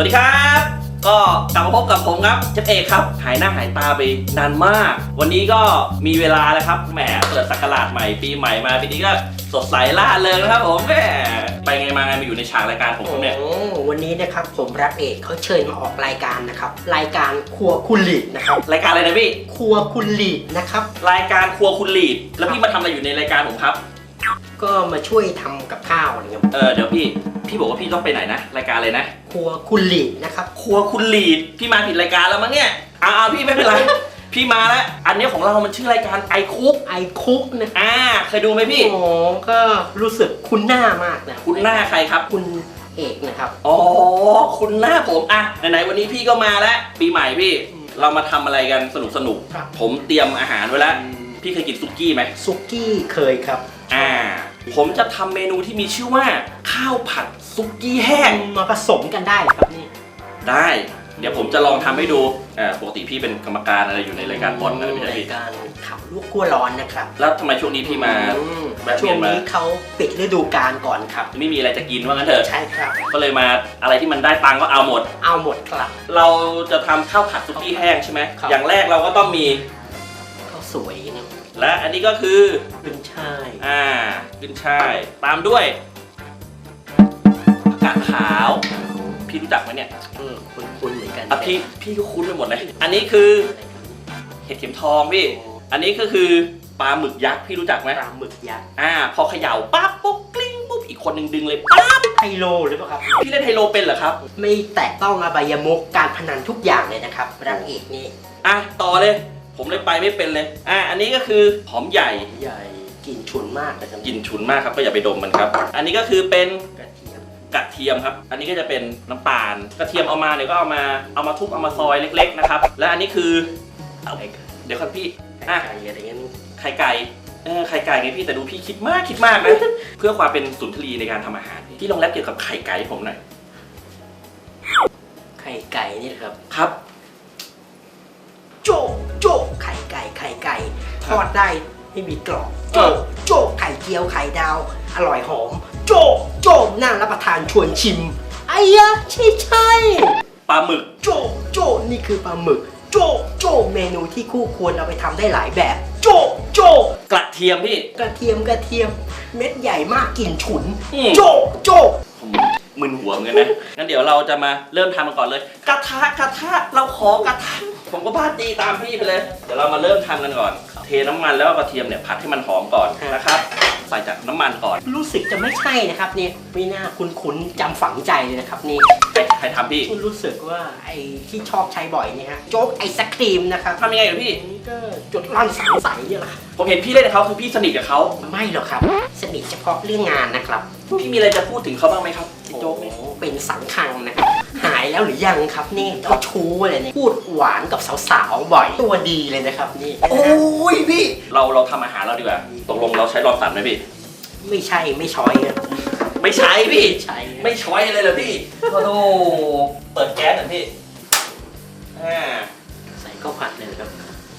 วัสดีครับ ก็กลับมาพบกับผมครับเชฟเอกครับ หายหน้าหายตาไปนานมาก วันนี้ก็มีเวลาแล้วครับแหมเปิดสักราชใหม่ปีใหม่มาปีนี้ก็สดใสล่าเริงนะครับผมแหมไปไงมาไงมาอยู่ในฉากรายการผมครับเนี่ย โอ้วันนี้นะครับผมรับเอกเขาเชิญมาออกรายการนะครับ รายการครัวคุณลีดนะครับ รายการอะไรนะพี่ ครัวคุณลีดนะครับ รายการครัวคุณลีด แล้วพี่มาทำอะไรอยู่ในรายการผมครับ ก็มาช่วยทำกับข้าวอะไรเงี้ย เออเดี๋ยวพี่ พี่บอกว่าพี่ต้องไปไหนนะ รายการเลยนะ ครัวคุณลีดนะครับ ครัวคุณลีด พี่มาผิดรายการแล้วมั้งเนี่ยเอาเอาพี่ไม่เป็นไร พี่มาแล้ว อันนี้ของเรามันชื่อรายการไอคุกไอคุกนะอ่า เคยดูไหมพี่ โอ้ก็รู้สึกคุ้นหน้ามากนะคุณหน้าใครครับ คุณเอกนะครับ อ๋อ คุณหน้าผมอะไหนๆวันนี้พี่ก็มาแล้ว ปีใหม่พี่อืมเรามาทำอะไรกันสนุกสนุกๆครับผมเตรียมอาหารไว้แล้ว พี่เคยกินซุกี้ไหมซุกี้เคยครับ อ่า ผมจะทำเมนูที่มีชื่อว่า ข้าวผัดซุกี้แห้ง มาผสมกันได้เหรอครับนี่ได้ เดี๋ยวผมจะลองทำให้ดูอ่าปกติพี่เป็นกรรมการอะไรอยู่ในรายการบอลอะไรไม่ใช่ราพี่ยการขับลูกกั้วร้อนนะครับแล้วทำไมช่วงนี้พี่มา อืมแวะเวีช่ยวนงมา นี้เขาปิดฤดูกาลก่อนครับ ไม่มีอะไรจะกินว่างั้นเถอะ ใช่ครับ ก็เลยมาอะไรที่มันได้ตังค์ก็เอาหมด เอาหมดครับ เราจะทำข้าวผัดซุกี้แห้งใช่ไหมครับ อย่างแรกเราก็ต้องมีเขาสวยนะ และอันนี้ก็คือขึ้นช่ายอ่าขึ้นช่าย ตามด้วยผักกาดขาว พี่รู้จักไหมเนี่ยเออคุ้นๆเหมือนกันอะพี่พี่ก็คุ้นไปหมดเลยอันนี้คือ เห็ดเข็มทองพี่ อันนี้ก็คือปลาหมึกยักษ์พี่รู้จักไหมปลาหมึกยักษ์อ่า พอเขย่าปั๊บปุ๊บกลิ้งปุ๊บอีกคนหนึ่งดึงเลยปั๊บไฮโลหรือเปล่าครับ พี่เล่นไฮโลเป็นเหรอครับ ไม่แตะต้องอบายมุกการพนันทุกอย่างเลยนะครับรักเอกนี่อะต่อเลย ผมเลยไปไม่เป็นเลย อะอันนี้ก็คือหอมใหญ่ใหญ่กลิ่นฉุนมากนะครับกลิ่นฉุนมากครับก็อย่าไปดมมันครับ อันนี้ก็คือเป็นกระเทียมกระเทียมครับ อันนี้ก็จะเป็นน้ำตาลกระเทียมเอามาเนี่ยก็เอามาเอามาทุบเอามาซอยเล็ก ๆนะครับ และอันนี้คือเอาไข่เดี๋ยวครับพี่ไก่อะไก่อะไรเงี้ยไข่ไก่เออไข่ไก่ไงพี่แต่ดูพี่คิดมากคิดมากนะเพื่อความเป็นสุนทรีย์ในการทำอาหารพี่ลองแรปเกี่ยวกับไข่ไก่ให้ผมหน่อยไข่ไก่นี่นะครับครับ ทอดได้ไม่มีกรอบเออโจ๊ะโจ๊ะไข่เจียวไข่ดาว อร่อยหอม โจ๊ะโจ๊ะน่ารับประทานชวนชิมไอ้ยะใช่ใช่ปลาหมึกโจโจนี่คือปลาหมึก โจโจเมนูที่คู่ควรเอาไปทำได้หลายแบบ โจโจกระเทียมพี่ กระเทียมกระเทียม เม็ดใหญ่มากกลิ่นฉุน อืม โจโจผมมึนหัวเหมือนกันนะงั้นเดี๋ยวเราจะมาเริ่มทำกันก่อนเลย กระทะกระทะเราขอกระทะ ผมก็บ้าตีตามพี่ไปเลย เดี๋ยวเรามาเริ่มทำกันก่อน เทน้ำมันแล้วก็กระเทียมเนี่ยผัดให้มันหอมก่อนนะครับ ใส่จากน้ำมันก่อนรู้สึกจะไม่ใช่นะครับเนี่ยไม่น่าคุ้นๆจำฝังใจเลยนะครับนี่ใครใครทำพี่คุณรู้สึกว่าไอ้ที่ชอบใช้บ่อยเนี่ยฮะโจ๊กไอศครีมนะครับทำยังไงกับพี่ อันนี้ก็จุดร่อนสังใสเนี่ยแหละครับผมเห็นพี่เล่นกับเขาคือพี่สนิทกับเขาไม่หรอกครับ สนิทเฉพาะเรื่องงานนะครับพี่มีอะไรจะพูดถึงเขาบ้างไหมครับพี่โจ๊กเนี่ยโอ้เป็นสังคังนะครับหาย แล้วหรือยังครับนี่เจ้าชู้เลยเนี่ยพูดหวานกับสาวๆบ่อยตัวดีเลยนะครับนี่โอ้ยพี่ เราเราทำอาหารเราดีกว่า ตกลงเราใช้รอนสันไหมพี่ ไม่ใช่ไม่ช้อยครับไม่ใช้พี่ ไม่ใช่ไม่ช้อยเลยเหรอพี่โอ้โหเปิดแก๊สเหรอพี่อ่าใส่ข้าวผัดเลยครับ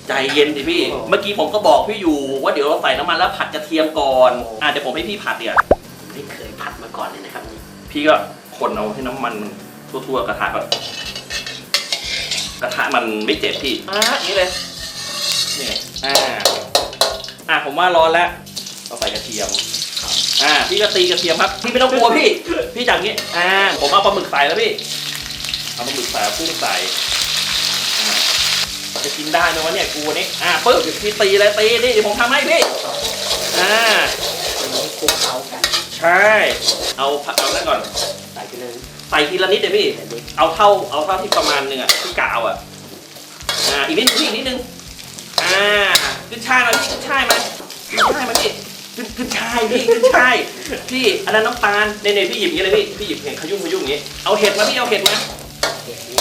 ใจเย็นดิพี่โอ้เมื่อกี้ผมก็บอกพี่อยู่ว่าเดี๋ยวเราใส่น้ำมันแล้วผัดกระเทียมก่อนโอ้อ่าเดี๋ยวผมให้พี่ผัดเนี่ยไม่เคยผัดมาก่อนเลยนะครับนี่พี่ก็คนเอาให้น้ำมัน ทั่วๆกระทะก่อนกระทะมันไม่เจ็บพี่อ่าอย่างนี้เลยนี่อ่าอ่าผมว่าร้อนแล้วเราใส่กระเทียมอ่าพี่ก็ตีกระเทียมครับพี่ไม่ต้องกลัวพี่ พี่จากนี้อ่าผมเอาปลาหมึกใส่แล้วพี่เอาปลาหมึกใส่เอากุ้งใส่อ่าจะกินได้ไหมวะเนี่ยกูนี่อ่าปึ๊บพี่ตีเลยตีนี่เดี๋ยวผมทำให้พี่อ่าอันนี้คลุกเคล้ากัน ใช่ เอาเอาแล้วก่อนใส่ไปเลยใส่ทีละนิดเลยพี่ เอาเท่าเอาเท่าที่ประมาณหนึ่งอะที่กาวอะอ่าอีกนิดนึงพี่อีกนิดนึงอ่าขึ้นช่ายมาพี่ขึ้นช่ายมาขึ้นช่ายมาพี่ขึ้นขึ้นช่ายพี่ขึ้นช่ายพี่อันนั้นน้ำตาลเน่ๆพี่หยิบอย่างนี้เลยพี่พี่หยิบเห็ดขยุ่มขยุ่มอย่างนี้เอาเห็ดมาพี่เอาเห็ดมาเผ็ดนี่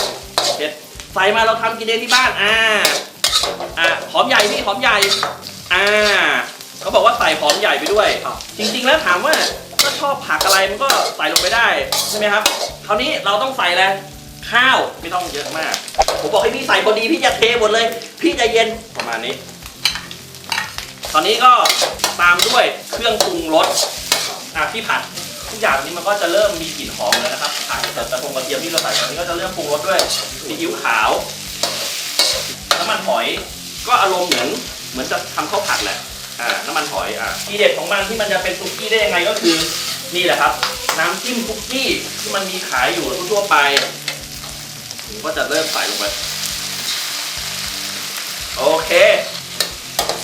เห็ดใส่มาเราทำกินเองที่บ้านอ่าอ่าหอมใหญ่พี่หอมใหญ่อ่าเขาบอกว่าใส่หอมใหญ่ไปด้วย จริง ๆ แล้วถามว่า ถ้าชอบผักอะไรมันก็ใส่ลงไปได้ใช่ไหมครับคราวนี้เราต้องใส่อะไรข้าวไม่ต้องเยอะมาก ผมบอกให้พี่ใส่พอดีพี่จะเทหมดเลย พี่จะเย็นประมาณนี้ ตอนนี้ก็ตามด้วยเครื่องปรุงรสอะพี่ผัดทุกอย่างนี้มันก็จะเริ่มมีกลิ่นหอมแล้วนะครับผักแต่กระทงกระเทียมที่เราใส่ตอนนี้ก็จะเริ่มปรุงรสด้วยซีอิ๊วขาวน้ำมันหอย ก็อารมณ์เหมือนเหมือนจะทำข้าวผัดแหละ อ่าน้ำมันหอยอะทีเด็ดของมันที่มันจะเป็นซุกี้ได้ยังไงก็คือนี่แหละครับ น้ำจิ้มซุกี้ที่มันมีขายอยู่ทั่วไปผมก็จะเริ่มใส่ลงไปโอเค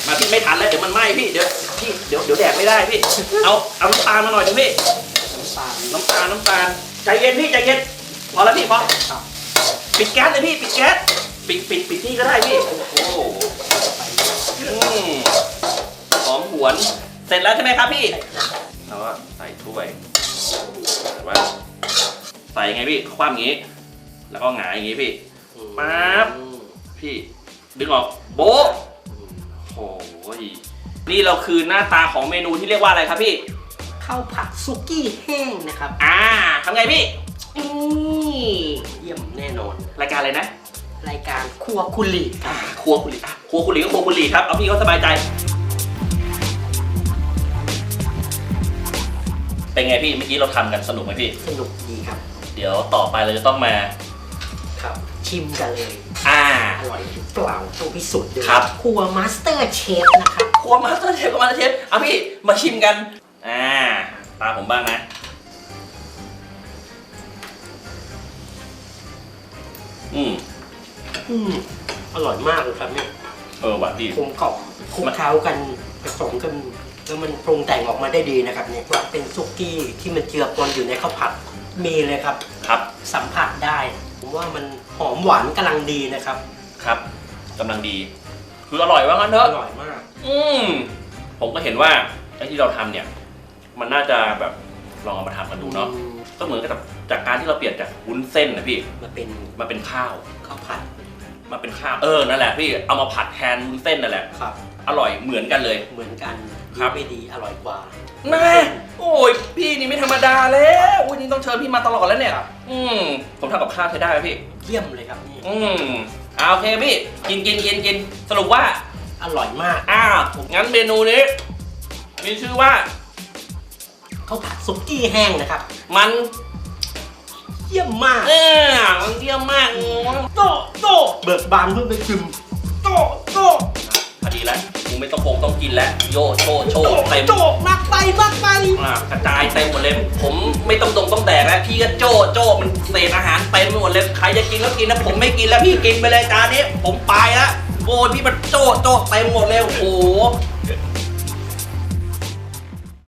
มาพี่ไม่ทันแล้วเดี๋ยวมันไหม้พี่เดี๋ยวพี่เดี๋ยวเดี๋ยวแดกไม่ได้พี่เอาเอาน้ำตาลมาหน่อยเถอะพี่น้ำตาลน้ำตาลน้ำตาลใจเย็นพี่ใจเย็นพอแล้วพี่พอปิดแก๊สเลยพี่ปิดแก๊สปิดปิดปิดที่ก็ได้พี่โอ้โห หอมหวน เสร็จแล้วใช่ไหมครับพี่ เราก็ใส่ถ้วยแต่ว่าใส่ไงพี่ คว่ำอย่างงี้ แล้วก็หงายอย่างงี้พี่ ปั๊บ พี่ ดึงออก โบ๊ะโอ้ยนี่เราคือหน้าตาของเมนูที่เรียกว่าอะไรครับพี่ ข้าวผัดซุกี้แห้งนะครับอ่าทำไงพี่ นี่เยี่ยมแน่นอน รายการอะไรนะ รายการครัวคุลีครับ ครัวคุณหลีอะครัวคุณหลีก็ครัวคุณหลีครับ เอาพี่เขาสบายใจ เป็นไงพี่เมื่อกี้เราทำกันสนุกไหมพี่ สนุกดีครับ เดี๋ยวต่อไปเราจะต้องมา ครับ ชิมกันเลย อ่า อร่อยหรือเปล่าต้องพิสูจน์ดูครับ ครัวมาสเตอร์เชฟนะครับครัวมาสเตอร์เชฟกับมาสเตอร์เชฟเอาพี่มาชิมกัน อ่า ตามผมบ้างนะ อืม อืมอร่อยมากเลยครับเนี่ยเออหวานดี กลมกล่อมคลุกเคล้ากันผสมกัน แล้วมันปรุงแต่งออกมาได้ดีนะครับเนี่ยว่าเป็นซุกี้ที่มันเจือปนอยู่ในข้าวผัดมีเลยครับ ครับ สัมผัสได้ผมว่ามันหอมหวานกำลังดีนะครับครับกำลังดี คืออร่อยว่างั้นเถออะ ร่อยมาก อืมผมก็เห็นว่าไอ้ที่เราทำเนี่ย มันน่าจะแบบลองเอามาทำกันดูเนาะก็เหมือนกับจากการที่เราเปลี่ยนจากวุ้นเส้นนะพี่มาเป็นมาเป็นข้าวข้าวผัดมาเป็นข้าวเออนั่นแหละพี่เอามาผัดแทนวุ้นเส้นนั่นแหละครับ อร่อยเหมือนกันเลย เหมือนกัน ครับ ไม่ดีอร่อยกว่า แม่โอ้ยพี่นี่ไม่ธรรมดาแล้วอุ้ยนี่ต้องเชิญพี่มาตลอดแล้วเนี่ย อืมผมทำกับข้าวใช้ได้ไหมพี่ เยี่ยมเลยครับนี่อืมเอาโอเคพี่ กินกินกินกินสรุปว่า อร่อยมากอ้าวงั้นเมนูนี้ มีชื่อว่า ข้าวผัดซุกี้แห้งนะครับ มันเยี่ยมมาก เออมันเยี่ยมมาก โตโตเบิกบานเพื่อไปชิมโตโตพอดีแล้วกู ไม่ต้องโกงต้องกินแล้วโยโชโชโตเต็มโตมากไปมากไปอ่ากระจายเต็มหมดเลยผมไม่ต้องดงต้องแดกแล้วพี่ก็โจโจมันเศษอาหารเต็มไปหมดเลยใครจะกินก็กินนะผมไม่กินแล้วพี่กินไปเลยจานนี้ ผมไปแล้วโอ้ยพี่มันโจโจเต็มหมดเลยโอ้โห